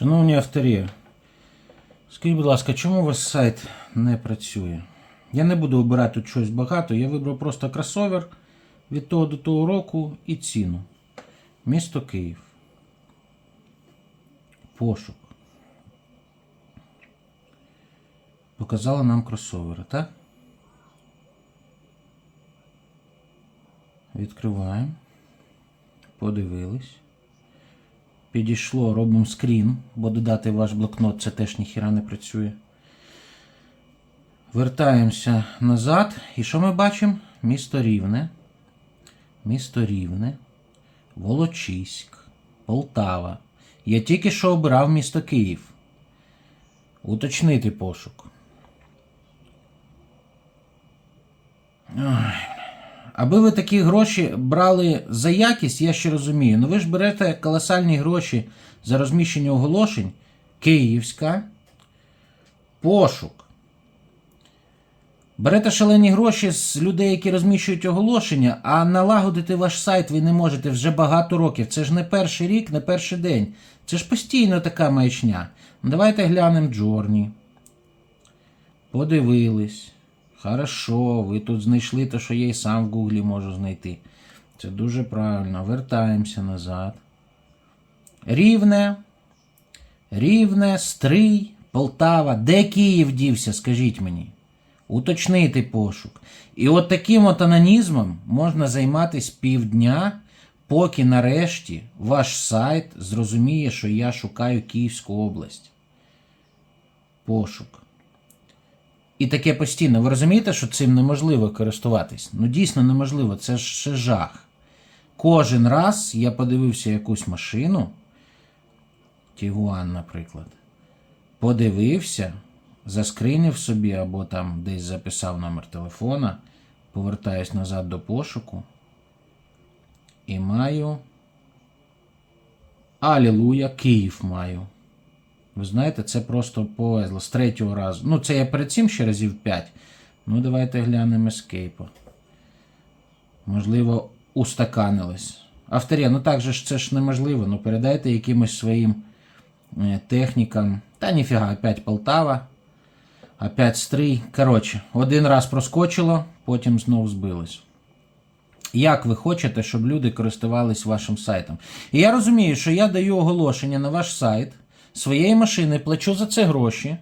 Шановні авторі, скажіть, будь ласка, чому у вас сайт не працює? Я не буду обирати тут щось багато, я вибрав просто кросовер від того до того року і ціну. Місто Київ. Пошук. Показала нам кросовери, так? Відкриваємо. Подивились. Підійшло, робимо скрін, бо додати ваш блокнот це теж ніхіра не працює. Вертаємося назад. І що ми бачимо? Місто Рівне. Місто Рівне. Волочиськ. Полтава. Я тільки що обирав місто Київ. Уточнити пошук. Ой. Аби ви такі гроші брали за якість, я ще розумію. Ну ви ж берете колосальні гроші за розміщення оголошень. Київська. Пошук. Берете шалені гроші з людей, які розміщують оголошення, а налагодити ваш сайт ви не можете вже багато років. Це ж не перший рік, не перший день. Це ж постійно така маячня. Давайте глянемо Джорні. Подивились. Хорошо, ви тут знайшли те, що я і сам в Гуглі можу знайти. Це дуже правильно. Вертаємося назад. Рівне. Рівне, Стрий, Полтава. Де Київ дівся, скажіть мені? Уточнити пошук. І от таким от анонізмом можна займатися півдня, поки нарешті ваш сайт зрозуміє, що я шукаю Київську область. Пошук. І таке постійно. Ви розумієте, що цим неможливо користуватись? Ну дійсно неможливо, це ж жах. Кожен раз я подивився якусь машину, Тігуан, наприклад, подивився, заскринив собі або там десь записав номер телефона, повертаюсь назад до пошуку і маю. Алілуя, Київ маю. Ви знаєте, це просто повезло з третього разу. Ну, це я перед цим ще разів 5. Ну, давайте глянемо ескейпа. Можливо, устаканилось. Авторі, ну так же ж це ж неможливо. Ну передайте якимось своїм е, технікам. Та ніфіга, опять Полтава. Опять стрій. Коротше, один раз проскочило, потім знов збилось. Як ви хочете, щоб люди користувались вашим сайтом? І я розумію, що я даю оголошення на ваш сайт своєї машини, плачу за це гроші,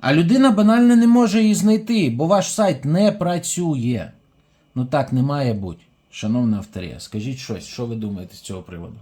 а людина банально не може її знайти, бо ваш сайт не працює. Ну так не має бути. Шановна авторія, скажіть щось, що ви думаєте з цього приводу?